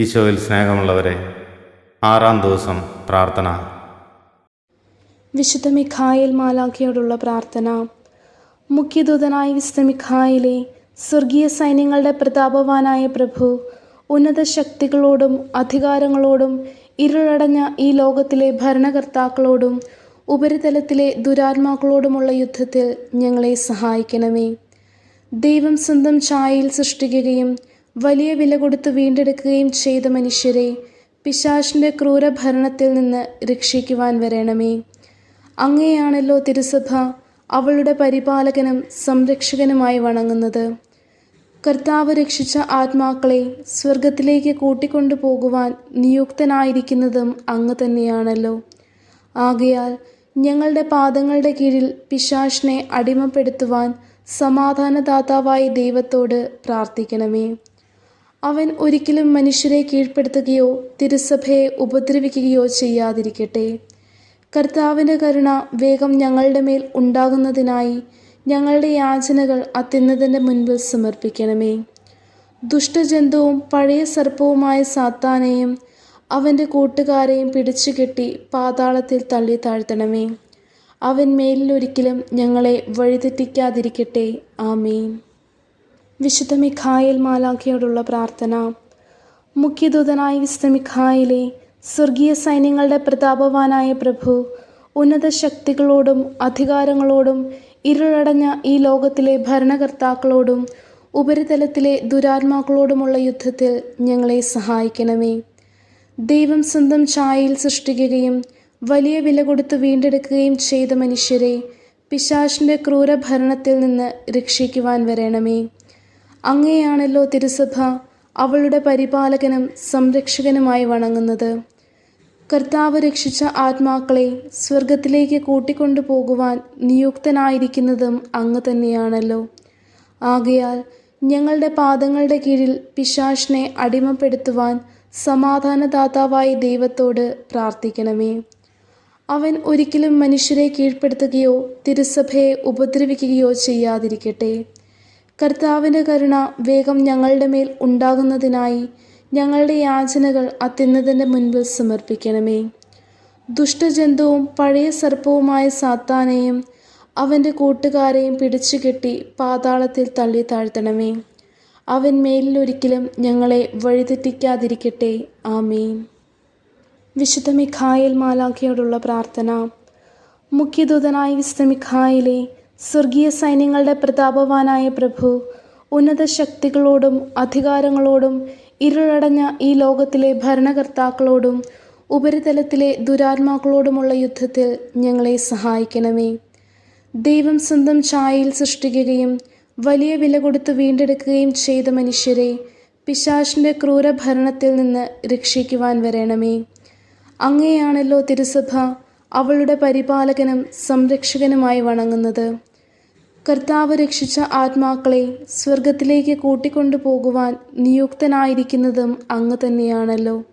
ഈശോയിൽ സ്നേഹമുള്ളവരെ ആറാം ദിവസം പ്രാർത്ഥന. വിശുദ്ധ മിഖായേൽ മാലാഖയോടുള്ള പ്രാർത്ഥന. മുഖ്യദൂതനായ വിശുദ്ധ മിഖായിലെ സ്വർഗീയ സൈന്യങ്ങളുടെ പ്രതാപവാനായ പ്രഭു ഉന്നത ശക്തികളോടും അധികാരങ്ങളോടും ഇരുളടഞ്ഞ ഈ ലോകത്തിലെ ഭരണകർത്താക്കളോടും ഉപരിതലത്തിലെ ദുരാത്മാക്കളോടുമുള്ള യുദ്ധത്തിൽ ഞങ്ങളെ സഹായിക്കണമേ. ദൈവം സ്വന്തം ഛായയിൽ സൃഷ്ടിക്കുകയും വലിയ വില കൊടുത്ത് വീണ്ടെടുക്കുകയും ചെയ്ത മനുഷ്യരെ പിശാഷിന്റെ ക്രൂരഭരണത്തിൽ നിന്ന് രക്ഷിക്കുവാൻ വരണമേ. അങ്ങേയാണല്ലോ തിരുസഭ അവളുടെ പരിപാലകനും സംരക്ഷകനുമായി വണങ്ങുന്നത്. കർത്താവ് രക്ഷിച്ച ആത്മാക്കളെ സ്വർഗത്തിലേക്ക് കൂട്ടിക്കൊണ്ടു പോകുവാൻ നിയുക്തനായിരിക്കുന്നതും അങ്ങ് തന്നെയാണല്ലോ. ആകയാൽ ഞങ്ങളുടെ പാദങ്ങളുടെ കീഴിൽ പിശാഷിനെ അടിമപ്പെടുത്തുവാൻ സമാധാനദാതാവായി ദൈവത്തോട് പ്രാർത്ഥിക്കണമേ. അവൻ ഒരിക്കലും മനുഷ്യരെ കീഴ്പ്പെടുത്തുകയോ തിരുസഭയെ ഉപദ്രവിക്കുകയോ ചെയ്യാതിരിക്കട്ടെ. കർത്താവിന്റെ കരുണ വേഗം ഞങ്ങളുടെ മേൽ ഉണ്ടാകുന്നതിനായി ഞങ്ങളുടെ യാചനകൾ അത്യുന്നതിന്റെ മുൻപിൽ സമർപ്പിക്കണമേ. ദുഷ്ടജന്തുവും പഴയ സർപ്പവുമായ സാത്താനെയും അവന്റെ കൂട്ടുകാരെയും പിടിച്ചുകെട്ടി പാതാളത്തിൽ തള്ളി താഴ്ത്തണമേ. അവൻ മേലിലൊരിക്കലും ഞങ്ങളെ വഴിതെറ്റിക്കാതിരിക്കട്ടെ. ആമീൻ. വിശുദ്ധ മിഖായേൽ മാലാഖയോടുള്ള പ്രാർത്ഥന. മുഖ്യദൂതനായ വിശുദ്ധ മിഖായിലെ സ്വർഗീയ സൈന്യങ്ങളുടെ പ്രതാപവാനായ പ്രഭു ഉന്നത ശക്തികളോടും അധികാരങ്ങളോടും ഇരുളടഞ്ഞ ഈ ലോകത്തിലെ ഭരണകർത്താക്കളോടും ഉപരിതലത്തിലെ ദുരാത്മാക്കളോടുമുള്ള യുദ്ധത്തിൽ ഞങ്ങളെ സഹായിക്കണമേ. ദൈവം സ്വന്തം ഛായയിൽ സൃഷ്ടിക്കുകയും വലിയ വില കൊടുത്ത് വീണ്ടെടുക്കുകയും ചെയ്ത മനുഷ്യരെ പിശാഷിന്റെ ക്രൂരഭരണത്തിൽ നിന്ന് രക്ഷിക്കുവാൻ വരണമേ. അങ്ങനെയാണല്ലോ തിരുസഭ അവളുടെ പരിപാലകനും സംരക്ഷകനുമായി വണങ്ങുന്നത്. കർത്താവ് രക്ഷിച്ച ആത്മാക്കളെ സ്വർഗത്തിലേക്ക് കൂട്ടിക്കൊണ്ടു പോകുവാൻ നിയുക്തനായിരിക്കുന്നതും അങ്ങ് തന്നെയാണല്ലോ. ആകയാൽ ഞങ്ങളുടെ പാദങ്ങളുടെ കീഴിൽ പിശാഷിനെ അടിമപ്പെടുത്തുവാൻ സമാധാനദാതാവായ ദൈവത്തോട് പ്രാർത്ഥിക്കണമേ. അവൻ ഒരിക്കലും മനുഷ്യരെ കീഴ്പ്പെടുത്തുകയോ തിരുസഭയെ ഉപദ്രവിക്കുകയോ ചെയ്യാതിരിക്കട്ടെ. കർത്താവിന്റെ കരുണ വേഗം ഞങ്ങളുടെ മേൽ ഉണ്ടാകുന്നതിനായി ഞങ്ങളുടെ യാചനകൾ അത്യുന്നതിന്റെ മുൻപിൽ സമർപ്പിക്കണമേ. ദുഷ്ടജന്തുവും പഴയ സർപ്പവുമായ സാത്താനെയും അവന്റെ കൂട്ടുകാരെയും പിടിച്ചുകെട്ടി പാതാളത്തിൽ തള്ളി താഴ്ത്തണമേ. അവൻ മേലിലൊരിക്കലും ഞങ്ങളെ വഴിതെറ്റിക്കാതിരിക്കട്ടെ. ആമീൻ. വിശുദ്ധ മിഖായേൽ മാലാഖയോടുള്ള പ്രാർത്ഥന. മുഖ്യദൂതനായ വിശുദ്ധ മിഖായിലെ സ്വർഗീയ സൈന്യങ്ങളുടെ പ്രതാപവാനായ പ്രഭു ഉന്നത ശക്തികളോടും അധികാരങ്ങളോടും ഇരുളടഞ്ഞ ഈ ലോകത്തിലെ ഭരണകർത്താക്കളോടും ഉപരിതലത്തിലെ ദുരാത്മാക്കളോടുമുള്ള യുദ്ധത്തിൽ ഞങ്ങളെ സഹായിക്കണമേ. ദൈവം സ്വന്തം ഛായയിൽ സൃഷ്ടിക്കുകയും വലിയ വില കൊടുത്ത് വീണ്ടെടുക്കുകയും ചെയ്ത മനുഷ്യരെ പിശാഷിന്റെ ക്രൂരഭരണത്തിൽ നിന്ന് രക്ഷിക്കുവാൻ വരണമേ. അങ്ങേയാണല്ലോ തിരുസഭ അവളുടെ പരിപാലകനും സംരക്ഷകനുമായി വണങ്ങുന്നത്. കർത്താവ് രക്ഷിച്ച ആത്മാക്കളെ സ്വർഗത്തിലേക്ക് കൂട്ടിക്കൊണ്ടു പോകുവാൻ നിയുക്തനായിരിക്കുന്നതും അങ്ങ് തന്നെയാണല്ലോ.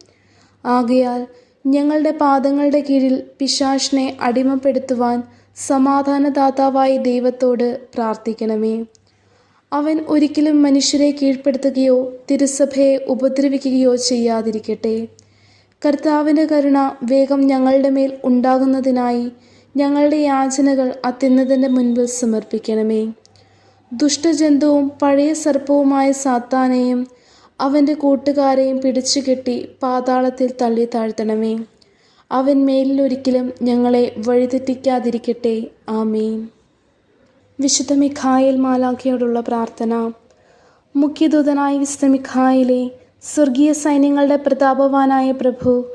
ആകയാൽ ഞങ്ങളുടെ പാദങ്ങളുടെ കീഴിൽ പിശാഷിനെ അടിമപ്പെടുത്തുവാൻ സമാധാനദാതാവായ ദൈവത്തോട് പ്രാർത്ഥിക്കണമേ. അവൻ ഒരിക്കലും മനുഷ്യരെ കീഴ്പ്പെടുത്തുകയോ തിരുസഭയെ ഉപദ്രവിക്കുകയോ ചെയ്യാതിരിക്കട്ടെ. കർത്താവിന്റെ കരുണ വേഗം ഞങ്ങളുടെ മേൽ ഉണ്ടാകുന്നതിനായി ഞങ്ങളുടെ യാചനകൾ അത്യുന്നതിന്റെ മുൻപിൽ സമർപ്പിക്കണമേ. ദുഷ്ടജന്തുവും പഴയ സർപ്പവുമായ സാത്താനെയും അവന്റെ കൂട്ടുകാരെയും പിടിച്ചുകെട്ടി പാതാളത്തിൽ തള്ളി താഴ്ത്തണമേ. അവൻ മേലിലൊരിക്കലും ഞങ്ങളെ വഴിതെറ്റിക്കാതിരിക്കട്ടെ. ആമീൻ. വിശുദ്ധ മിഖായൽ മാലാഖയോടുള്ള പ്രാർത്ഥന. മുഖ്യദൂതനായ വിശുദ്ധ മിഖായിലെ സ്വർഗീയ സൈന്യങ്ങളുടെ പ്രതാപവാനായ പ്രഭു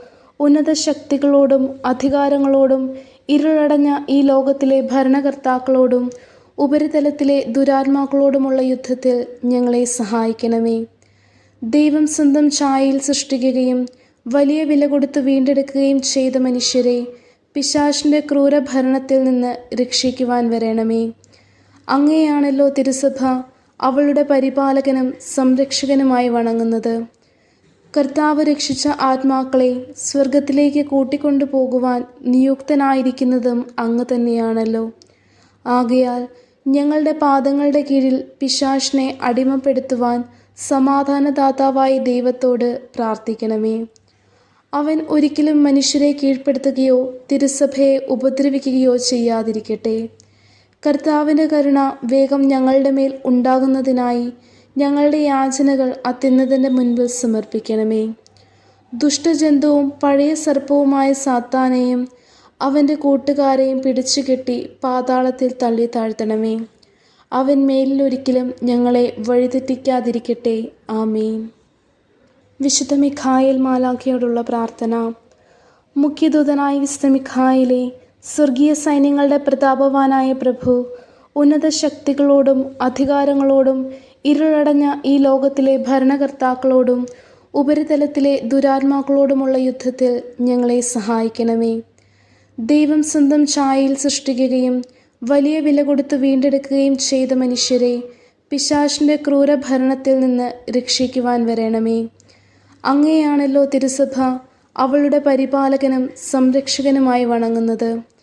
ഉന്നത ശക്തികളോടും അധികാരങ്ങളോടും ഇരുളടഞ്ഞ ഈ ലോകത്തിലെ ഭരണകർത്താക്കളോടും ഉപരിതലത്തിലെ ദുരാത്മാക്കളോടുമുള്ള യുദ്ധത്തിൽ ഞങ്ങളെ സഹായിക്കണമേ. ദൈവം സ്വന്തം ഛായയിൽ സൃഷ്ടിക്കുകയും വലിയ വില കൊടുത്ത് വീണ്ടെടുക്കുകയും ചെയ്ത മനുഷ്യരെ പിശാഷിന്റെ ക്രൂരഭരണത്തിൽ നിന്ന് രക്ഷിക്കുവാൻ വരണമേ. അങ്ങേയാണല്ലോ തിരുസഭ അവളുടെ പരിപാലകനും സംരക്ഷകനുമായി വണങ്ങുന്നത്. കർത്താവ് രക്ഷിച്ച ആത്മാക്കളെ സ്വർഗത്തിലേക്ക് കൂട്ടിക്കൊണ്ടു പോകുവാൻ നിയുക്തനായിരിക്കുന്നതും അങ്ങ് തന്നെയാണല്ലോ. ആകയാൽ ഞങ്ങളുടെ പാദങ്ങളുടെ കീഴിൽ പിശാഷിനെ അടിമപ്പെടുത്തുവാൻ സമാധാനദാതാവായ ദൈവത്തോട് പ്രാർത്ഥിക്കണമേ. അവൻ ഒരിക്കലും മനുഷ്യരെ കീഴ്പ്പെടുത്തുകയോ തിരുസഭയെ ഉപദ്രവിക്കുകയോ ചെയ്യാതിരിക്കട്ടെ. കർത്താവിന്റെ കരുണ വേഗം ഞങ്ങളുടെ മേൽ ഉണ്ടാകുന്നതിനായി ഞങ്ങളുടെ യാചനകൾ അത്യുന്നതന്റെ മുൻപിൽ സമർപ്പിക്കണമേ. ദുഷ്ടജന്തുവും പഴയ സർപ്പവുമായ സാത്താനെയും അവന്റെ കൂട്ടുകാരെയും പിടിച്ചുകെട്ടി പാതാളത്തിൽ തള്ളി താഴ്ത്തണമേ. അവൻ മേലിലൊരിക്കലും ഞങ്ങളെ വഴിതെറ്റിക്കാതിരിക്കട്ടെ. ആമീൻ. വിശുദ്ധ മിഖായേൽ മാലാഖയോടുള്ള പ്രാർത്ഥന. മുഖ്യദൂതനായ വിശുദ്ധ മിഖായിലെ സ്വർഗീയ സൈന്യങ്ങളുടെ പ്രതാപവാനായ പ്രഭു ഉന്നത ശക്തികളോടും അധികാരങ്ങളോടും ഇരുളടഞ്ഞ ഈ ലോകത്തിലെ ഭരണകർത്താക്കളോടും ഉപരിതലത്തിലെ ദുരാത്മാക്കളോടുമുള്ള യുദ്ധത്തിൽ ഞങ്ങളെ സഹായിക്കണമേ. ദൈവം സ്വന്തം ഛായയിൽ സൃഷ്ടിക്കുകയും വലിയ വില കൊടുത്ത് വീണ്ടെടുക്കുകയും ചെയ്ത മനുഷ്യരെ പിശാഷിന്റെ ക്രൂരഭരണത്തിൽ നിന്ന് രക്ഷിക്കുവാൻ വരണമേ. അങ്ങേയാണല്ലോ തിരുസഭ അവളുടെ പരിപാലകനും സംരക്ഷകനുമായി വണങ്ങുന്നത്.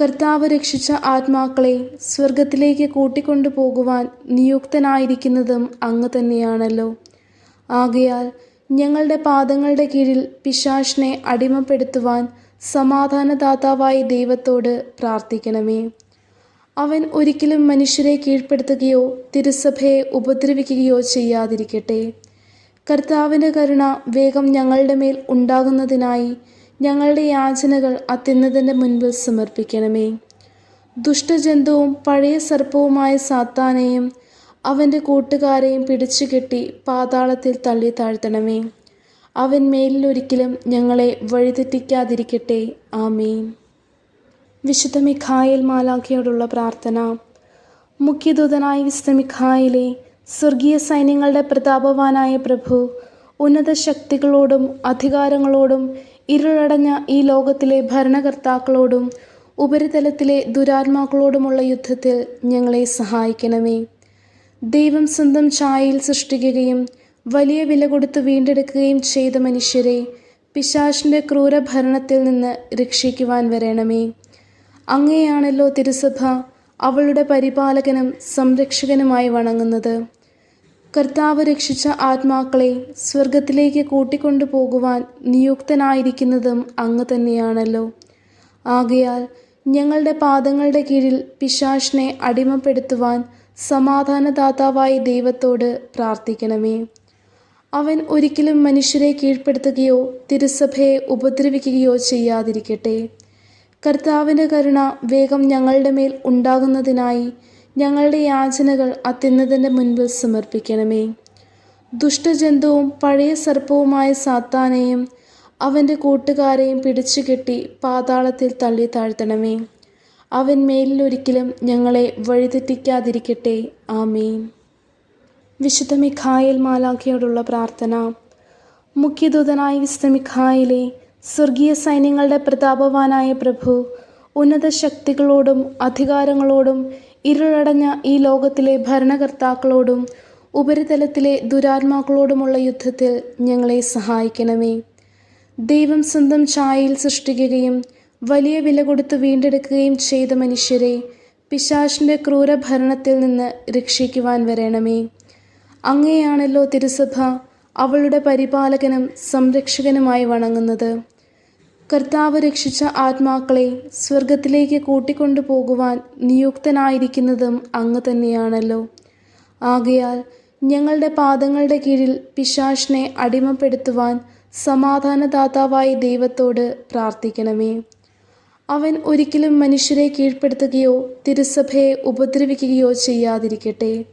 കർത്താവ് രക്ഷിച്ച ആത്മാക്കളെ സ്വർഗത്തിലേക്ക് കൂട്ടിക്കൊണ്ടു പോകുവാൻ നിയുക്തനായിരിക്കുന്നതും അങ്ങ് തന്നെയാണല്ലോ. ആകയാൽ ഞങ്ങളുടെ പാദങ്ങളുടെ കീഴിൽ പിശാഷിനെ അടിമപ്പെടുത്തുവാൻ സമാധാനദാതാവായ ദൈവത്തോട് പ്രാർത്ഥിക്കണമേ. അവൻ ഒരിക്കലും മനുഷ്യരെ കീഴ്പ്പെടുത്തുകയോ തിരുസഭയെ ഉപദ്രവിക്കുകയോ ചെയ്യാതിരിക്കട്ടെ. കർത്താവിന്റെ കരുണ വേഗം ഞങ്ങളുടെ മേൽ ഉണ്ടാകുന്നതിനായി ഞങ്ങളുടെ യാചനകൾ അത്യുന്നതിന്റെ മുൻപിൽ സമർപ്പിക്കണമേ. ദുഷ്ടജന്തുവും പഴയ സർപ്പവുമായ സാത്താനെയും അവന്റെ കൂട്ടുകാരെയും പിടിച്ചുകെട്ടി പാതാളത്തിൽ തള്ളി താഴ്ത്തണമേ. അവൻ മേലിലൊരിക്കലും ഞങ്ങളെ വഴിതെറ്റിക്കാതിരിക്കട്ടെ. ആമീൻ. വിശുദ്ധ മിഖായേൽ മാലാഖയോടുള്ള പ്രാർത്ഥന. മുഖ്യദൂതനായ വിശുദ്ധ മിഖായിലെ സ്വർഗീയ സൈന്യങ്ങളുടെ പ്രതാപവാനായ പ്രഭു ഉന്നത ശക്തികളോടും അധികാരങ്ങളോടും ഇരുളടഞ്ഞ ഈ ലോകത്തിലെ ഭരണകർത്താക്കളോടും ഉപരിതലത്തിലെ ദുരാത്മാക്കളോടുമുള്ള യുദ്ധത്തിൽ ഞങ്ങളെ സഹായിക്കണമേ. ദൈവം സ്വന്തം ഛായയിൽ സൃഷ്ടിക്കുകയും വലിയ വില കൊടുത്ത് വീണ്ടെടുക്കുകയും ചെയ്ത മനുഷ്യരെ പിശാഷിന്റെ ക്രൂരഭരണത്തിൽ നിന്ന് രക്ഷിക്കുവാൻ വരണമേ. അങ്ങേയാണല്ലോ തിരുസഭ അവളുടെ പരിപാലകനും സംരക്ഷകനുമായി വണങ്ങുന്നത്. കർത്താവ് രക്ഷിച്ച ആത്മാക്കളെ സ്വർഗത്തിലേക്ക് കൂട്ടിക്കൊണ്ടു പോകുവാൻ നിയുക്തനായിരിക്കുന്നതും അങ്ങ് തന്നെയാണല്ലോ. ആകയാൽ ഞങ്ങളുടെ പാദങ്ങളുടെ കീഴിൽ പിശാഷിനെ അടിമപ്പെടുത്തുവാൻ സമാധാനദാതാവായ ദൈവത്തോട് പ്രാർത്ഥിക്കണമേ. അവൻ ഒരിക്കലും മനുഷ്യരെ കീഴ്പ്പെടുത്തുകയോ തിരുസഭയെ ഉപദ്രവിക്കുകയോ ചെയ്യാതിരിക്കട്ടെ. കർത്താവിന്റെ കരുണ വേഗം ഞങ്ങളുടെ മേൽ ഉണ്ടാകുന്നതിനായി ഞങ്ങളുടെ യാചനകൾ അത്യുന്നതിന്റെ മുൻപിൽ സമർപ്പിക്കണമേ. ദുഷ്ടജന്തുവും പഴയ സർപ്പവുമായ സാത്താനെയും അവന്റെ കൂട്ടുകാരെയും പിടിച്ചുകെട്ടി പാതാളത്തിൽ തള്ളി താഴ്ത്തണമേ. അവൻ മേലിലൊരിക്കലും ഞങ്ങളെ വഴിതെറ്റിക്കാതിരിക്കട്ടെ. ആമീൻ. വിശുദ്ധ മിഖായൽ മാലാഖയോടുള്ള പ്രാർത്ഥന. മുഖ്യദൂതനായ വിശുദ്ധ മിഖായിലെ സ്വർഗീയ സൈന്യങ്ങളുടെ പ്രതാപവാനായ പ്രഭു ഉന്നത ശക്തികളോടും അധികാരങ്ങളോടും ഇരുളടഞ്ഞ ഈ ലോകത്തിലെ ഭരണകർത്താക്കളോടും ഉപരിതലത്തിലെ ദുരാത്മാക്കളോടുമുള്ള യുദ്ധത്തിൽ ഞങ്ങളെ സഹായിക്കണമേ. ദൈവം സ്വന്തം ഛായയിൽ സൃഷ്ടിക്കുകയും വലിയ വില കൊടുത്ത് വീണ്ടെടുക്കുകയും ചെയ്ത മനുഷ്യരെ പിശാഷിന്റെ ക്രൂരഭരണത്തിൽ നിന്ന് രക്ഷിക്കുവാൻ വരണമേ. അങ്ങേയാണല്ലോ തിരുസഭ അവളുടെ പരിപാലകനും സംരക്ഷകനുമായി വണങ്ങുന്നത്. കർത്താവ് രക്ഷിച്ച ആത്മാക്കളെ സ്വർഗത്തിലേക്ക് കൂട്ടിക്കൊണ്ടു പോകുവാൻ നിയുക്തനായിരിക്കുന്നതും അങ്ങ് തന്നെയാണല്ലോ. ആകയാൽ ഞങ്ങളുടെ പാദങ്ങളുടെ കീഴിൽ പിശാഷിനെ അടിമപ്പെടുത്തുവാൻ സമാധാനദാതാവായ ദൈവത്തോട് പ്രാർത്ഥിക്കണമേ. അവൻ ഒരിക്കലും മനുഷ്യരെ കീഴ്പ്പെടുത്തുകയോ തിരുസഭയെ ഉപദ്രവിക്കുകയോ ചെയ്യാതിരിക്കട്ടെ.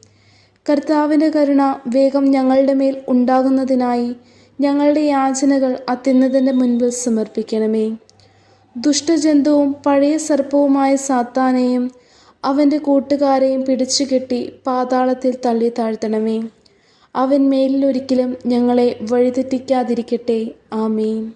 കർത്താവിന്റെ കരുണ വേഗം ഞങ്ങളുടെ മേൽ ഉണ്ടാകുന്നതിനായി ഞങ്ങളുടെ യാചനകൾ അത്യുന്നതിന്റെ മുൻപിൽ സമർപ്പിക്കണമേ. ദുഷ്ടജന്തുവും പഴയ സർപ്പവുമായ സാത്താനെയും അവന്റെ കൂട്ടുകാരെയും പിടിച്ചുകെട്ടി പാതാളത്തിൽ തള്ളി താഴ്ത്തണമേ. അവൻ മേലിലൊരിക്കലും ഞങ്ങളെ വഴിതെറ്റിക്കാതിരിക്കട്ടെ. ആമീൻ.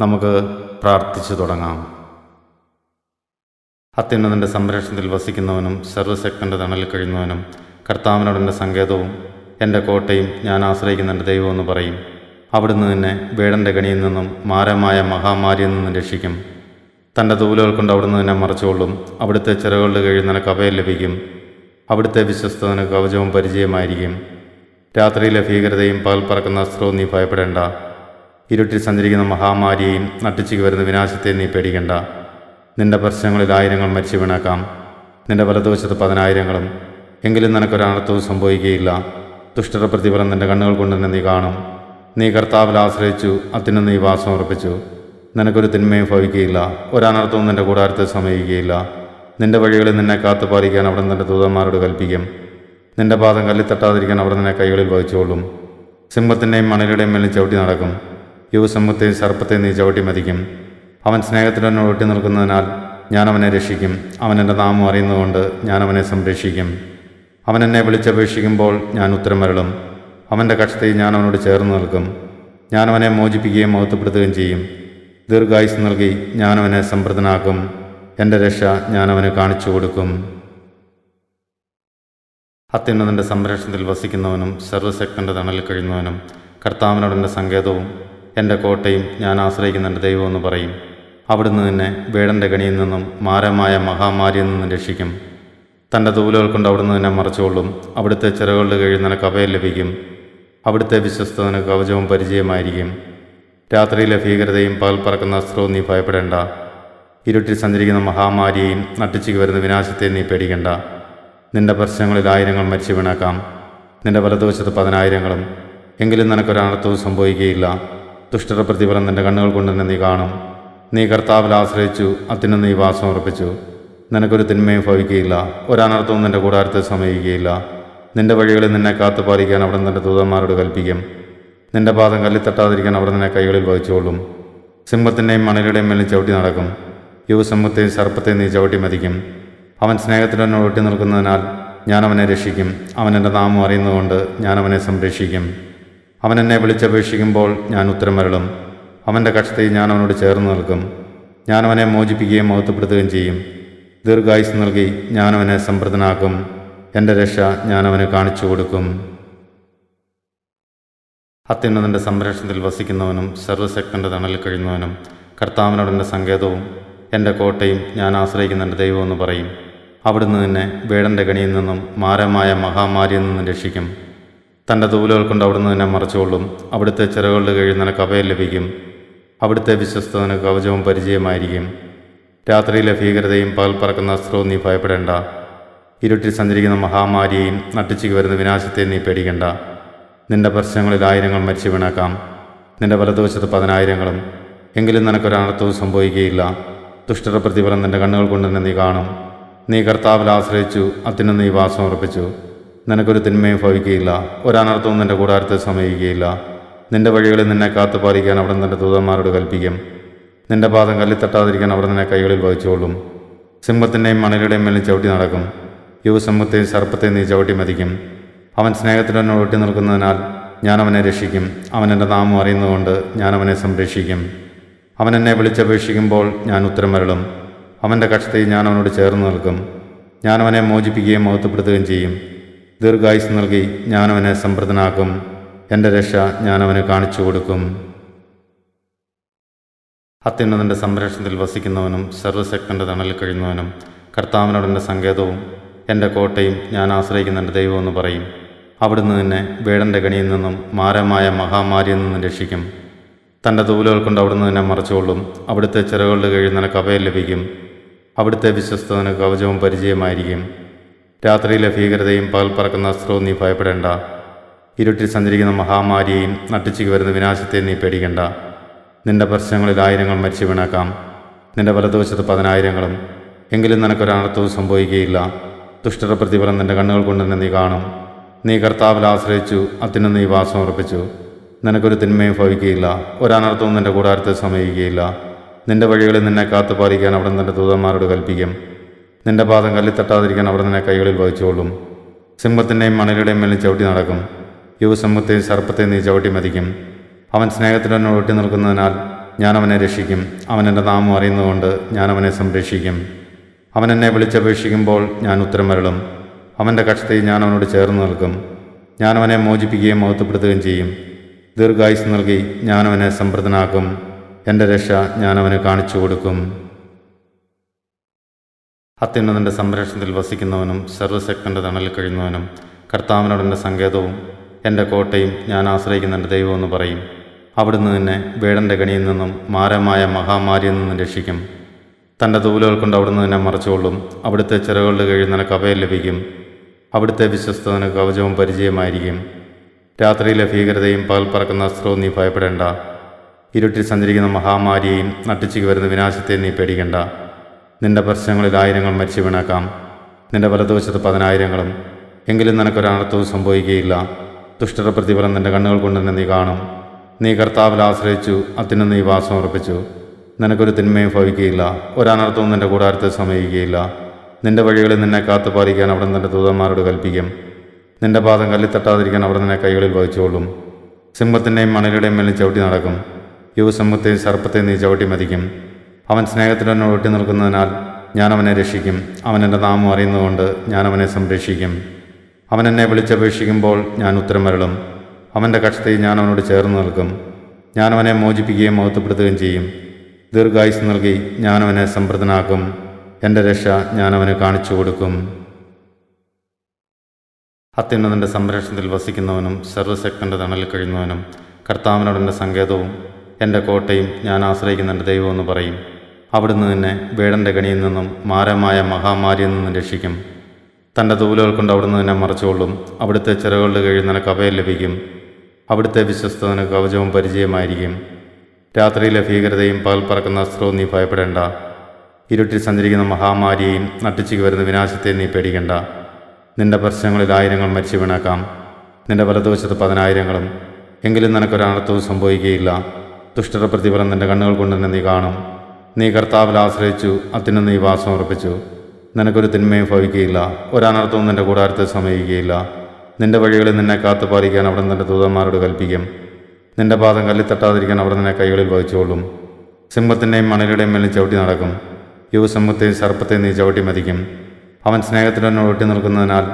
നമുക്ക് പ്രാർത്ഥിച്ചു തുടങ്ങാം. അത്യുന്നതന്റെ സംരക്ഷണത്തിൽ വസിക്കുന്നവനും സർവശക്തന്റെ തണലിൽ കഴിയുന്നവനും കർത്താവിനോടന്റെ സങ്കേതവും എന്റെ കോട്ടയും ഞാൻ ആശ്രയിക്കുന്ന എന്റെ ദൈവമെന്ന് പറയും. അവിടുന്ന് നിന്നെ വേടന്റെ ഗണിയിൽ നിന്നും മാരമായ മഹാമാരിയിൽ നിന്നും രക്ഷിക്കും. തന്റെ തൂലുകൾ കൊണ്ട് അവിടുന്ന് നിന്നെ മറച്ചുകൊള്ളും. അവിടുത്തെ ചിറകളുടെ കീഴിൽ നിനക്ക് അഭയം ലഭിക്കും. അവിടുത്തെ വിശ്വസ്തന് കവചവും പരിചയമായിരിക്കും രാത്രിയിലെ ഭീകരതയും പകൽ പറക്കുന്ന അസ്ത്രവും നീ ഭയപ്പെടേണ്ട. ഇരുട്ടിൽ സഞ്ചരിക്കുന്ന മഹാമാരിയെയും നട്ടിച്ചിക്ക് വരുന്ന വിനാശത്തെയും നീ പേടിക്കണ്ട. നിന്റെ പ്രശ്നങ്ങളിൽ ആയിരങ്ങൾ മരിച്ചു വീണേക്കാം. നിന്റെ വലതുവശത്ത് പതിനായിരങ്ങളും. എങ്കിലും നിനക്കൊരനർത്ഥവും സംഭവിക്കുകയില്ല. ദുഷ്ടര പ്രതിഫലം നിന്റെ കണ്ണുകൾ കൊണ്ട് തന്നെ നീ കാണും. നീ കർത്താവിൽ ആശ്രയിച്ചു അതിന് നീ വാസം ഉറപ്പിച്ചു. നിനക്കൊരു തിന്മയും ഭവിക്കുകയില്ല. ഒരനർത്ഥവും നിന്റെ കൂടാരത്തെ സമയിക്കുകയില്ല നിന്റെ വഴികളിൽ നിന്നെ കാത്തു പാലിക്കാൻ അവിടെ നിന്റെ ദൂതന്മാരോട് കൽപ്പിക്കും. നിന്റെ പാദം കല്ലിത്തട്ടാതിരിക്കാൻ അവിടെ നിന്നെ കൈകളിൽ വഹിച്ചുകൊള്ളും സിംഹത്തിന്റെയും മണലുടെയും മേലിൽ ചവിട്ടി നടക്കും. യുവസിംഹത്തെയും സർപ്പത്തെയും നീ ചവിട്ടി മതിക്കും. അവൻ സ്നേഹത്തിലെന്നെ ഒട്ടി നിൽക്കുന്നതിനാൽ ഞാൻ അവനെ രക്ഷിക്കും. അവൻ എന്റെ നാമം അറിയുന്നതുകൊണ്ട് ഞാൻ അവനെ സംരക്ഷിക്കും. അവൻ എന്നെ വിളിച്ചപേക്ഷിക്കുമ്പോൾ ഞാൻ ഉത്തരം വരളും അവന്റെ കക്ഷത്തിൽ ഞാൻ അവനോട് ചേർന്ന് നിൽക്കും. ഞാൻ അവനെ മോചിപ്പിക്കുകയും മഹത്വപ്പെടുത്തുകയും ചെയ്യും. ദീർഘായുസ് നൽകി ഞാൻ അവനെ സമൃദ്ധനാക്കും. എന്റെ രക്ഷ ഞാൻ അവന് കാണിച്ചു കൊടുക്കും. അത്യുന്നതന്റെ സംരക്ഷണത്തിൽ വസിക്കുന്നവനും സർവശക്തന്റെ തണലിൽ കഴിയുന്നവനും കർത്താവിനോടന്റെ സങ്കേതവും എന്റെ കോട്ടയും ഞാൻ ആശ്രയിക്കുന്ന എന്റെ ദൈവമെന്ന് പറയും. അവിടുന്ന് നിന്നെ വേടന്റെ കണിയിൽ നിന്നും മാരമായ മഹാമാരിയിൽ നിന്നും രക്ഷിക്കും. തന്റെ തൂലുകൾ കൊണ്ട് അവിടുന്ന് നിന്നെ മറച്ചുകൊള്ളും. അവിടുത്തെ ചിറകളുടെ കീഴിൽ നിനക്ക് അഭയം ലഭിക്കും. അവിടുത്തെ വിശ്വസ്തന് കവചവും പരിചയമായിരിക്കും രാത്രിയിലെ ഭീകരതയും പകൽ പറക്കുന്ന അസ്ത്രവും നീ ഭയപ്പെടേണ്ട. ഇരുട്ടിൽ സഞ്ചരിക്കുന്ന മഹാമാരിയെയും നട്ടിച്ചു വരുന്ന വിനാശത്തെയും നീ പേടിക്കേണ്ട. നിന്റെ പ്രശ്നങ്ങളിൽ ആയിരങ്ങൾ മരിച്ചു വീണേക്കാം. നിന്റെ വലതുവശത്ത് പതിനായിരങ്ങളും. എങ്കിലും നിനക്കൊരനർത്ഥവും സംഭവിക്കുകയില്ല. ദുഷ്ടരുടെ പ്രതിഫലം നിന്റെ കണ്ണുകൾ കൊണ്ട് തന്നെ നീ കാണും. നീ കർത്താവിൽ ആശ്രയിച്ചു അതിന് നീ വാസം ഉറപ്പിച്ചു. നിനക്കൊരു തിന്മയും ഭവിക്കുകയില്ല. ഒരനർത്ഥവും നിന്റെ കൂടാരത്തെ സമയിക്കുകയില്ല നിന്റെ വഴികളിൽ നിന്നെ കാത്തു പാലിക്കാൻ അവിടെ നിന്റെ ദൂതന്മാരോട് കൽപ്പിക്കും. നിന്റെ പാദം കല്ലിൽ തട്ടാതിരിക്കാൻ അവർ നിന്നെ കൈകളിൽ വഹിച്ചുകൊള്ളും. സിംഹത്തിന്റെയും മണലുടെയും മേലിൽ ചവിട്ടി നടക്കും. യുവസിംഹത്തെയും സർപ്പത്തെയും നീ ചവിട്ടി മതിക്കും. അവൻ സ്നേഹത്തിലെന്നെ ഒട്ടി നിൽക്കുന്നതിനാൽ ഞാൻ അവനെ രക്ഷിക്കും. അവൻ എന്റെ നാമം അറിയുന്നതുകൊണ്ട് ഞാൻ അവനെ സംരക്ഷിക്കും. അവൻ എന്നെ വിളിച്ചപേക്ഷിക്കുമ്പോൾ ഞാൻ ഉത്തരമരളും അവന്റെ കക്ഷത്തിൽ ഞാൻ അവനോട് ചേർന്ന് നിൽക്കും. ഞാൻ അവനെ മോചിപ്പിക്കുകയും മഹത്വപ്പെടുത്തുകയും ചെയ്യും. ദീർഘായുസ് നൽകി ഞാൻ അവനെ സമൃദ്ധനാക്കും. എന്റെ രക്ഷ ഞാൻ അവന് കാണിച്ചു കൊടുക്കും. അത്യുന്നതന്റെ സംരക്ഷണത്തിൽ വസിക്കുന്നവനും സർവശക്തന്റെ തണലിൽ കഴിയുന്നവനും കർത്താവിനോട് എന്റെ സങ്കേതവും എന്റെ കോട്ടയും ഞാൻ ആശ്രയിക്കുന്ന എന്റെ ദൈവമെന്ന് പറയും. അവിടുന്ന് തന്നെ വേടന്റെ കണിയിൽ നിന്നും മാരമായ മഹാമാരിയിൽ നിന്നും രക്ഷിക്കും. തന്റെ തൂലുകൾ കൊണ്ട് അവിടുന്ന് നിന്നെ മറച്ചുകൊള്ളും. അവിടുത്തെ ചിറകളുടെ കീഴിൽ നിനക്ക് അഭയം ലഭിക്കും. അവിടുത്തെ വിശ്വസ്തന് കവചവും പരിചയമായിരിക്കും രാത്രിയിലെ ഭീകരതയും പകൽ പറക്കുന്ന അസ്ത്രവും നീ ഭയപ്പെടേണ്ട. ഇരുട്ടിൽ സഞ്ചരിക്കുന്ന മഹാമാരിയെയും നട്ടിച്ചു വരുന്ന വിനാശത്തെയും നീ പേടിക്കണ്ട. നിന്റെ പ്രശ്നങ്ങളിൽ ആയിരങ്ങൾ മരിച്ചു വീണേക്കാം. നിന്റെ വലതുവശത്ത് പതിനായിരങ്ങളും. എങ്കിലും നിനക്കൊരനർത്ഥവും സംഭവിക്കുകയില്ല. ദുഷ്ടരുടെ പ്രതിഫലം നിന്റെ കണ്ണുകൾ കൊണ്ട് തന്നെ നീ കാണും. നീ കർത്താവിൽ ആശ്രയിച്ചു അതിന് നീ വാസം ഉറപ്പിച്ചു. നിനക്കൊരു തിന്മയും ഭവിക്കുകയില്ല. ഒരനർത്ഥവും നിന്റെ കൂടാരത്തെ സമയിക്കുകയില്ല നിന്റെ വഴികളിൽ നിന്നെ കാത്തു പാലിക്കാൻ അവിടെ നിന്റെ ദൂതന്മാരോട് കൽപ്പിക്കും. നിന്റെ പാദം കല്ലിൽ തട്ടാതിരിക്കാൻ അവർ നിന്നെ കൈകളിൽ വഹിച്ചുകൊള്ളും സിംഹത്തിന്റെയും മണലുടെയും മേലിൽ ചവിട്ടി നടക്കും. യുവസിംഹത്തെയും സർപ്പത്തെയും നീ ചവിട്ടി മതിക്കും. അവൻ സ്നേഹത്തിലെന്നെ ഒട്ടി നിൽക്കുന്നതിനാൽ ഞാൻ അവനെ രക്ഷിക്കും. അവൻ എന്റെ നാമം അറിയുന്നതുകൊണ്ട് ഞാൻ അവനെ സംരക്ഷിക്കും. അവൻ എന്നെ വിളിച്ചപേക്ഷിക്കുമ്പോൾ ഞാൻ ഉത്തരം വരളും അവന്റെ കക്ഷത്തിൽ ഞാൻ അവനോട് ചേർന്ന് നിൽക്കും. ഞാൻ അവനെ മോചിപ്പിക്കുകയും മഹത്വപ്പെടുത്തുകയും ചെയ്യും. ദീർഘായുസ് നൽകി ഞാനവനെ സമ്പ്രദനാക്കും എന്റെ രക്ഷ ഞാനവന് കാണിച്ചു കൊടുക്കും. അത്യുന്നതന്റെ സംരക്ഷണത്തിൽ വസിക്കുന്നവനും സർവശക്തന്റെ തണലിൽ കഴിയുന്നവനും കർത്താവിനോട് എന്റെ സങ്കേതവും എന്റെ കോട്ടയും ഞാൻ ആശ്രയിക്കുന്ന ദൈവമെന്ന് പറയും. അവിടുന്ന് നിന്നെ വേടന്റെ കണിയിൽ നിന്നും മാരമായ മഹാമാരിയിൽ നിന്നും രക്ഷിക്കും. തന്റെ തൂലുകൾ കൊണ്ട് അവിടുന്ന് നിന്നെ മറച്ചുകൊള്ളും. അവിടുത്തെ ചിറകളുടെ കീഴിൽ അഭയം ലഭിക്കും. അവിടുത്തെ വിശ്വസ്തന് കവചവും പരിചയമായിരിക്കും രാത്രിയിലെ ഭീകരതയും പകൽ പറക്കുന്ന അസ്ത്രവും നീ ഭയപ്പെടേണ്ട. ഇരുട്ടിൽ സഞ്ചരിക്കുന്ന മഹാമാരിയെയും നട്ടിച്ചു വരുന്ന വിനാശത്തെയും നീ പേടിക്കണ്ട. നിന്റെ പ്രശ്നങ്ങളിൽ ആയിരങ്ങൾ മരിച്ചു വീണേക്കാം. നിന്റെ വലതുവശത്ത് പതിനായിരങ്ങളും. എങ്കിലും നിനക്കൊരനർത്ഥവും സംഭവിക്കുകയില്ല. ദുഷ്ടര പ്രതിഫലം നിന്റെ കണ്ണുകൾ കൊണ്ട് തന്നെ നീ കാണും. നീ കർത്താവിൽ ആശ്രയിച്ചു അതിന് നീ വാസം ഉറപ്പിച്ചു. നിനക്കൊരു തിന്മയും ഭവിക്കുകയില്ല. ഒരനർത്ഥവും നിന്റെ കൂടാരത്തെ സമയിക്കുകയില്ല നിന്റെ വഴികളിൽ നിന്നെ കാത്തുപാലിക്കാൻ അവിടെ നിന്റെ ദൂതന്മാരോട് കൽപ്പിക്കും. നിന്റെ പാദം കല്ലിൽ തട്ടാതിരിക്കാൻ അവർ നിന്നെ കൈകളിൽ വഹിച്ചുകൊള്ളും. സിംഹത്തിന്റെയും മണലുടെയും മേലിൽ ചവിട്ടി നടക്കും. യുവസിംഹത്തെയും സർപ്പത്തെയും നീ ചവിട്ടി മതിക്കും. അവൻ സ്നേഹത്തിനെ ഒട്ടി നിൽക്കുന്നതിനാൽ ഞാൻ അവനെ രക്ഷിക്കും. അവൻ എന്റെ നാമം അറിയുന്നതുകൊണ്ട് ഞാൻ അവനെ സംരക്ഷിക്കും. അവൻ എന്നെ വിളിച്ചപേക്ഷിക്കുമ്പോൾ ഞാൻ ഉത്തരം വരളും അവന്റെ കക്ഷത്തിൽ ഞാൻ അവനോട് ചേർന്ന് നിൽക്കും. ഞാൻ അവനെ മോചിപ്പിക്കുകയും മഹത്വപ്പെടുത്തുകയും ചെയ്യും. ദീർഘായുസ് നൽകി ഞാൻ അവനെ സമൃദ്ധനാക്കും. എന്റെ രക്ഷ ഞാൻ അവന് കാണിച്ചു കൊടുക്കും അത്യുന്നതന്റെ സംരക്ഷണത്തിൽ വസിക്കുന്നവനും സർവശക്തന്റെ തണലിൽ കഴിയുന്നവനും കർത്താവിനോട് എന്റെ സങ്കേതവും എന്റെ കോട്ടയും ഞാൻ ആശ്രയിക്കുന്ന എന്റെ ദൈവമെന്ന് പറയും. അവിടുന്ന് നിന്നെ വേടന്റെ കണിയിൽ നിന്നും മാരമായ മഹാമാരിയിൽ നിന്നും രക്ഷിക്കും. തന്റെ തൂലുകൾ കൊണ്ട് അവിടുന്ന് നിന്നെ മറച്ചുകൊള്ളും അവിടുത്തെ ചിറകളുടെ കീഴിൽ നിനക്ക് അഭയം ലഭിക്കും. അവിടുത്തെ വിശ്വസ്ത കവചവും പരിചയമായിരിക്കും രാത്രിയിലെ ഭീകരതയും പകൽ പറക്കുന്ന അസ്ത്രവും നീ ഭയപ്പെടേണ്ട. ഇരുട്ടിൽ സഞ്ചരിക്കുന്ന മഹാമാരിയെയും നട്ടിച്ചു വരുന്ന വിനാശത്തെയും നീ പേടിക്കണ്ട. നിന്റെ പ്രശ്നങ്ങളിൽ ആയിരങ്ങൾ മരിച്ചു വീണേക്കാം. നിന്റെ വലതുവശത്ത് പതിനായിരങ്ങളും എങ്കിലും നിനക്കൊരനർത്ഥവും സംഭവിക്കുകയില്ല. ദുഷ്ടരുടെ പ്രതിഫലം നിന്റെ കണ്ണുകൾ കൊണ്ട് തന്നെ നീ കാണും. നീ കർത്താവിൽ ആശ്രയിച്ചു അതിന് നീ വാസം ഉറപ്പിച്ചു. നിനക്കൊരു തിന്മയും ഭവിക്കുകയില്ല. ഒരനർത്ഥവും നിന്റെ കൂടാരത്തെ സമയിക്കുകയില്ല നിന്റെ വഴികളിൽ നിന്നെ കാത്തു പാലിക്കാൻ അവിടെ നിന്റെ ദൂതന്മാരോട് കൽപ്പിക്കും. നിന്റെ പാദം കല്ലിത്തട്ടാതിരിക്കാൻ അവിടെ നിന്നെ കൈകളിൽ വഹിച്ചുകൊള്ളും സിംഹത്തിന്റെയും മണലുടെയും മേലും ചവിട്ടി നടക്കും. യുവസിംഹത്തെയും സർപ്പത്തെയും നീ ചവിട്ടി മതിക്കും. അവൻ സ്നേഹത്തിനോട് ഒട്ടി നിൽക്കുന്നതിനാൽ ഞാൻ അവനെ രക്ഷിക്കും. അവൻ എന്റെ നാമം അറിയുന്നതുകൊണ്ട് ഞാൻ അവനെ സംരക്ഷിക്കും. അവൻ എന്നെ വിളിച്ചപേക്ഷിക്കുമ്പോൾ ഞാൻ ഉത്തരം വരളും അവന്റെ കക്ഷത്തിൽ ഞാൻ അവനോട് ചേർന്ന് നിൽക്കും. ഞാൻ അവനെ മോചിപ്പിക്കുകയും മഹത്വപ്പെടുത്തുകയും ചെയ്യും. ദീർഘായുസ് നൽകി ഞാൻ അവനെ സമൃദ്ധനാക്കും. എന്റെ രക്ഷ ഞാൻ അവന് കാണിച്ചു കൊടുക്കും. അത്യുന്നതന്റെ സംരക്ഷണത്തിൽ വസിക്കുന്നവനും സർവശക്തന്റെ തണലിൽ കഴിയുന്നവനും കർത്താവിനോട് സങ്കേതവും എന്റെ കോട്ടയും ഞാൻ ആശ്രയിക്കുന്ന എന്റെ ദൈവമെന്ന് പറയും. അവിടുന്ന് നിന്നെ വേടന്റെ കണിയിൽ നിന്നും മാരമായ മഹാമാരിയിൽ നിന്നും രക്ഷിക്കും. തന്റെ തൂലുകൾ കൊണ്ട് അവിടുന്ന് നിന്നെ മറച്ചുകൊള്ളും. അവിടുത്തെ ചിറകുകളുടെ കീഴിൽ നിനക്ക് അഭയം ലഭിക്കും. അവിടുത്തെ വിശ്വസ്ത കവചവും പരിചയമായിരിക്കും രാത്രിയിലെ ഭീകരതയും പകൽ പറക്കുന്ന അസ്ത്രവും നീ ഭയപ്പെടേണ്ട. ഇരുട്ടിൽ സഞ്ചരിക്കുന്ന മഹാമാരിയെയും നട്ടിച്ചു വരുന്ന വിനാശത്തെയും നീ പേടിക്കേണ്ട. നിന്റെ പ്രശ്നങ്ങളിൽ ആയിരങ്ങൾ മരിച്ചു വീണേക്കാം. നിന്റെ വലതുവശത്ത് പതിനായിരങ്ങളും. എങ്കിലും നിനക്കൊരനർത്ഥവും സംഭവിക്കുകയില്ല. ദുഷ്ടരുടെ പ്രതിഫലം നിന്റെ കണ്ണുകൾ കൊണ്ട് തന്നെ നീ കാണും. നീ കർത്താവിൽ ആശ്രയിച്ചു അതിന് നീ വാസം ഉറപ്പിച്ചു നിനക്കൊരു തിന്മയും ഭവിക്കുകയില്ല. ഒരനർത്ഥവും നിന്റെ കൂടാരത്തെ സമയിക്കുകയില്ല നിന്റെ വഴികളിൽ നിന്നെ കാത്തു പാലിക്കാൻ അവിടെ നിന്റെ ദൂതന്മാരോട് കൽപ്പിക്കും. നിന്റെ പാദം കല്ലിത്തട്ടാതിരിക്കാൻ അവിടെ നിന്നെ കൈകളിൽ വഹിച്ചുകൊള്ളും. സിംഹത്തിന്റെയും മണലുടെയും മേലിൽ ചവിട്ടി നടക്കും. യുവസിംഹത്തെയും സർപ്പത്തെയും നീ ചവിട്ടി മതിക്കും. അവൻ സ്നേഹത്തിനോട് ഒട്ടി നിൽക്കുന്നതിനാൽ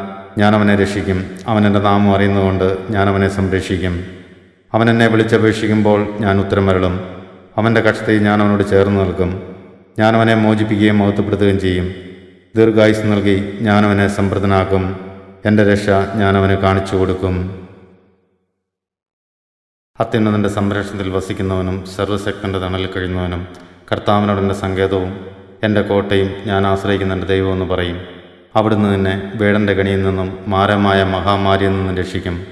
ഞാൻ അവനെ രക്ഷിക്കും. അവൻ എന്റെ നാമം അറിയുന്നതുകൊണ്ട് ഞാൻ അവനെ സംരക്ഷിക്കും. അവൻ എന്നെ വിളിച്ചപേക്ഷിക്കുമ്പോൾ ഞാൻ ഉത്തരം വരളും അവന്റെ കഷ്ടതയിൽ ഞാൻ അവനോട് ചേർന്ന് നിൽക്കും. ഞാൻ അവനെ മോചിപ്പിക്കുകയും മഹത്വപ്പെടുത്തുകയും ചെയ്യും. ദീർഘായുസ് നൽകി ഞാൻ അവനെ സമൃദ്ധനാക്കും. എന്റെ രക്ഷ ഞാൻ അവന് കാണിച്ചു കൊടുക്കും. അത്യുന്നതന്റെ സംരക്ഷണത്തിൽ വസിക്കുന്നവനും സർവശക്തന്റെ തണലിൽ കഴിയുന്നവനും കർത്താവിനോട് എന്റെ സങ്കേതവും എന്റെ കോട്ടയും ഞാൻ ആശ്രയിക്കുന്ന എന്റെ ദൈവമെന്ന് പറയും. അവിടുന്ന് നിന്നെ വേടന്റെ കണിയിൽ നിന്നും മാരമായ മഹാമാരിയിൽ നിന്നും രക്ഷിക്കും.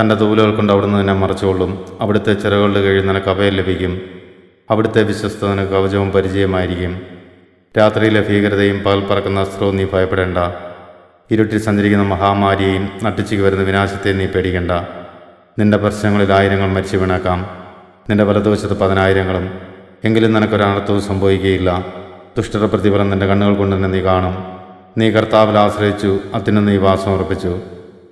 തന്റെ തൂലുകൾ കൊണ്ട് അവിടുന്ന് നിന്നെ മറച്ചുകൊള്ളും. അവിടുത്തെ ചിറകളുടെ കീഴിൽ അഭയം ലഭിക്കും. അവിടുത്തെ വിശ്വസ്തതന് കവചവും പരിചയമായിരിക്കും. രാത്രിയിലെ ഭീകരതയും പകൽ പറക്കുന്ന അസ്ത്രവും നീ ഭയപ്പെടേണ്ട. ഇരുട്ടിൽ സഞ്ചരിക്കുന്ന മഹാമാരിയെയും നട്ടിച്ചു വരുന്ന വിനാശത്തെയും നീ പേടിക്കേണ്ട. നിന്റെ പ്രശ്നങ്ങളിൽ ആയിരങ്ങൾ മരിച്ചു വീണേക്കാം. നിന്റെ വലതുവശത്ത് പതിനായിരങ്ങളും. എങ്കിലും നിനക്കൊരനർത്ഥവും സംഭവിക്കുകയില്ല. ദുഷ്ടര പ്രതിഫലം നിന്റെ കണ്ണുകൾ കൊണ്ട് തന്നെ നീ കാണും. നീ കർത്താവിൽ ആശ്രയിച്ചു അതിന് നീ വാസം ഉറപ്പിച്ചു.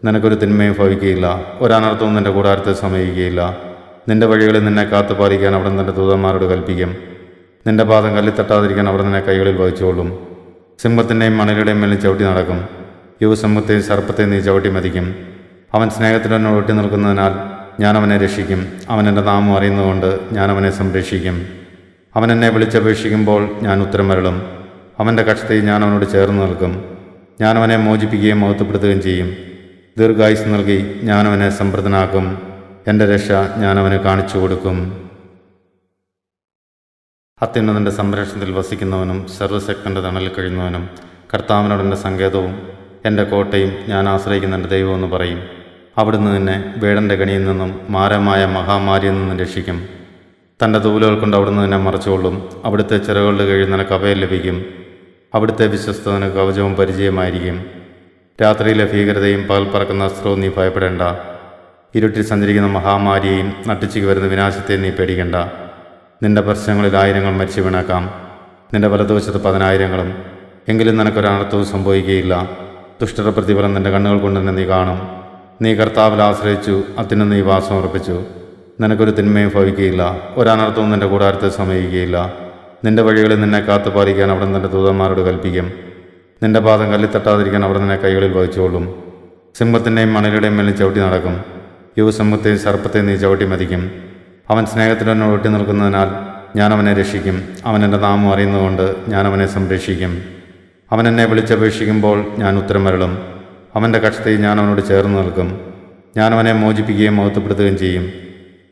നിനക്കൊരു തിന്മയും ഭവിക്കുകയില്ല. ഒരനർത്ഥവും നിന്റെ കൂടാരത്തെ സമയിക്കുകയില്ല നിന്റെ വഴികളിൽ നിന്നെ കാത്തുപാലിക്കാൻ അവിടെ നിന്റെ ദൂതന്മാരോട് കൽപ്പിക്കും. നിന്റെ പാദം കല്ലിത്തട്ടാതിരിക്കാൻ അവിടെ നിന്നെ കൈകളിൽ വഹിച്ചുകൊള്ളും. സിംഹത്തിന്റെയും മണലിയുടെയും മേലിൽ ചവിട്ടി നടക്കും. യുവസിംഹത്തെയും സർപ്പത്തെയും നീ ചവിട്ടി മതിക്കും. അവൻ സ്നേഹത്തിനോട് ഒട്ടി നിൽക്കുന്നതിനാൽ ഞാൻ അവനെ രക്ഷിക്കും. അവൻ എന്റെ നാമം അറിയുന്നതുകൊണ്ട് ഞാൻ അവനെ സംരക്ഷിക്കും. അവൻ എന്നെ വിളിച്ചപേക്ഷിക്കുമ്പോൾ ഞാൻ ഉത്തരം വരളും അവന്റെ കക്ഷത്തിൽ ഞാൻ അവനോട് ചേർന്ന് നിൽക്കും. ഞാൻ അവനെ മോചിപ്പിക്കുകയും മഹത്വപ്പെടുത്തുകയും ചെയ്യും. ദീർഘായുസ് നൽകി ഞാൻ അവനെ എന്റെ രക്ഷ ഞാൻ അവന് കാണിച്ചു കൊടുക്കും. അത്യുന്നതന്റെ സംരക്ഷണത്തിൽ വസിക്കുന്നവനും സർവശക്തന്റെ തണലിൽ കഴിയുന്നവനും കർത്താവിനോട് എന്റെ സങ്കേതവും എന്റെ കോട്ടയും ഞാൻ ആശ്രയിക്കുന്ന എന്റെ എന്ന് പറയും. അവിടുന്ന് നിന്നെ വേടന്റെ കണിയിൽ നിന്നും മാരമായ മഹാമാരിയിൽ നിന്നും രക്ഷിക്കും. തന്റെ തൂലുകൾ കൊണ്ട് അവിടുന്ന് നിന്നെ മറച്ചുകൊള്ളും അവിടുത്തെ ചിറകുകളുടെ കീഴിൽ നിനക്ക് അഭയം ലഭിക്കും. അവിടുത്തെ വിശ്വസ്ത നിനക്ക് കവചവും പരിചയമായിരിക്കും രാത്രിയിലെ ഭീകരതയും പകൽ പറക്കുന്ന അസ്ത്രവും നീ ഭയപ്പെടേണ്ട. ഇരുട്ടിൽ സഞ്ചരിക്കുന്ന മഹാമാരിയെയും നട്ടിച്ചു വരുന്ന വിനാശത്തെയും നീ പേടിക്കണ്ട. നിന്റെ പ്രശ്നങ്ങളിൽ ആയിരങ്ങൾ മരിച്ചു വീണേക്കാം. നിന്റെ വലതുവശത്ത് പതിനായിരങ്ങളും. എങ്കിലും നിനക്കൊരനർത്ഥവും സംഭവിക്കുകയില്ല. ദുഷ്ടരുടെ പ്രതിഫലം നിന്റെ കണ്ണുകൾ കൊണ്ട് തന്നെ നീ കാണും. നീ കർത്താവിൽ ആശ്രയിച്ചു അതിന് നീ വാസം ഉറപ്പിച്ചു. നിനക്കൊരു തിന്മയും ഭവിക്കുകയില്ല. ഒരനർത്ഥവും നിന്റെ കൂടാരത്തെ സമയിക്കുകയില്ല നിന്റെ വഴികളിൽ നിന്നെ കാത്തുപാലിക്കാൻ അവിടെ നിന്റെ ദൂതന്മാരോട് കൽപ്പിക്കും. നിന്റെ പാദം കല്ലിത്തട്ടാതിരിക്കാൻ അവിടെ നിന്നെ കൈകളിൽ വഹിച്ചുകൊള്ളും. സിംഹത്തിന്റെയും മണലുടെയും മേലിൽ ചവിട്ടി നടക്കും. യുവസിംഹത്തെയും സർപ്പത്തെ നീ ചവിട്ടി മതിക്കും. അവൻ സ്നേഹത്തിനോട് ഒട്ടി നിൽക്കുന്നതിനാൽ ഞാൻ അവനെ രക്ഷിക്കും. അവൻ എന്റെ നാമം അറിയുന്നതുകൊണ്ട് ഞാൻ അവനെ സംരക്ഷിക്കും. അവൻ എന്നെ വിളിച്ചപേക്ഷിക്കുമ്പോൾ ഞാൻ ഉത്തരമരളും അവന്റെ കക്ഷത്തിൽ ഞാൻ അവനോട് ചേർന്ന് നിൽക്കും. ഞാൻ അവനെ മോചിപ്പിക്കുകയും മഹത്വപ്പെടുത്തുകയും ചെയ്യും.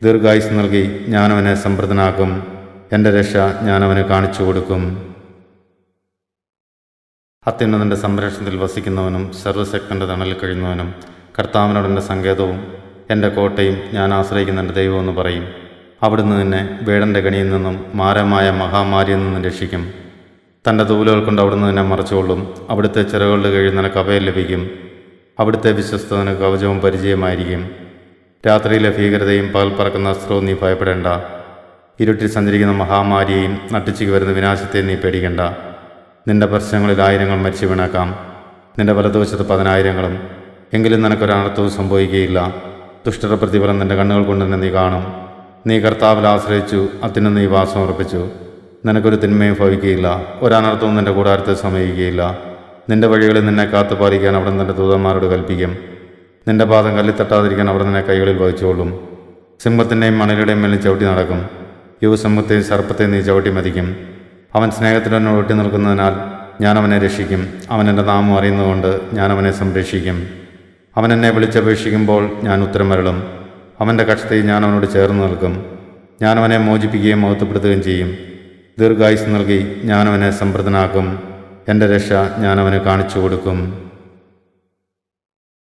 ദീർഘായുസ് നൽകി ഞാൻ അവനെ സമൃദ്ധനാക്കും. എന്റെ രക്ഷ ഞാൻ അവന് കാണിച്ചു കൊടുക്കും. അത്യുന്നതന്റെ സംരക്ഷണത്തിൽ വസിക്കുന്നവനും സർവശക്തന്റെ തണലിൽ കഴിയുന്നവനും കർത്താവിനോടന്റെ സങ്കേതവും എന്റെ കോട്ടയും ഞാൻ ആശ്രയിക്കുന്ന എന്റെ ദൈവമെന്ന് പറയും. അവിടുന്ന് തന്നെ വേടന്റെ കണിയിൽ നിന്നും മാരമായ മഹാമാരിയിൽ നിന്നും രക്ഷിക്കും. തന്റെ തൂലുകൾ കൊണ്ട് അവിടുന്ന് നിന്നെ മറച്ചുകൊള്ളും. അവിടുത്തെ ചിറകളുടെ കീഴിൽ നിനക്ക് അഭയം ലഭിക്കും. അവിടുത്തെ വിശ്വസ്തന് കവചവും പരിചയമായിരിക്കും രാത്രിയിലെ ഭീകരതയും പകൽ പറക്കുന്ന അസ്ത്രവും നീ ഭയപ്പെടേണ്ട. ഇരുട്ടിൽ സഞ്ചരിക്കുന്ന മഹാമാരിയെയും നട്ടിച്ചു വരുന്ന വിനാശത്തെയും നീ പേടിക്കേണ്ട. നിന്റെ പ്രശ്നങ്ങളിൽ ആയിരങ്ങൾ മരിച്ചു വീണേക്കാം. നിന്റെ വലതുവശത്ത് പതിനായിരങ്ങളും. എങ്കിലും നിനക്കൊരനർത്ഥവും സംഭവിക്കുകയില്ല. ദുഷ്ടരുടെ പ്രതിഫലം നിന്റെ കണ്ണുകൾ കൊണ്ട് തന്നെ നീ കാണും. നീ കർത്താവിൽ ആശ്രയിച്ചു അതിന് നീ വാസം ഉറപ്പിച്ചു നിനക്കൊരു തിന്മയും ഭവിക്കുകയില്ല. ഒരനർത്ഥവും നിന്റെ കൂടാരത്തെ സമയിക്കുകയില്ല നിന്റെ വഴികളിൽ നിന്നെ കാത്തു പാലിക്കാൻ അവിടെ നിന്റെ ദൂതന്മാരോട് കൽപ്പിക്കും. നിന്റെ പാദം കല്ലിൽ തട്ടാതിരിക്കാൻ അവർ നിന്നെ കൈകളിൽ വഹിച്ചുകൊള്ളും. സിംഹത്തിന്റെയും മണലുടെയും മേലിൽ ചവിട്ടി നടക്കും. യുവസിംഹത്തെയും സർപ്പത്തെയും നീ ചവിട്ടി മതിക്കും. അവൻ സ്നേഹത്തിനെ ഒട്ടി നിൽക്കുന്നതിനാൽ ഞാൻ അവനെ രക്ഷിക്കും. അവൻ എന്റെ നാമം അറിയുന്നതുകൊണ്ട് ഞാൻ അവനെ സംരക്ഷിക്കും. അവൻ എന്നെ വിളിച്ചപേക്ഷിക്കുമ്പോൾ ഞാൻ ഉത്തരമരളും അവന്റെ കക്ഷത്തിൽ ഞാൻ അവനോട് ചേർന്ന് നിൽക്കും. ഞാൻ അവനെ മോചിപ്പിക്കുകയും മഹത്വപ്പെടുത്തുകയും ചെയ്യും. ദീർഘായുസ് നൽകി ഞാൻ അവനെ സമൃദ്ധനാക്കും. എന്റെ രക്ഷ ഞാൻ അവന് കാണിച്ചു കൊടുക്കും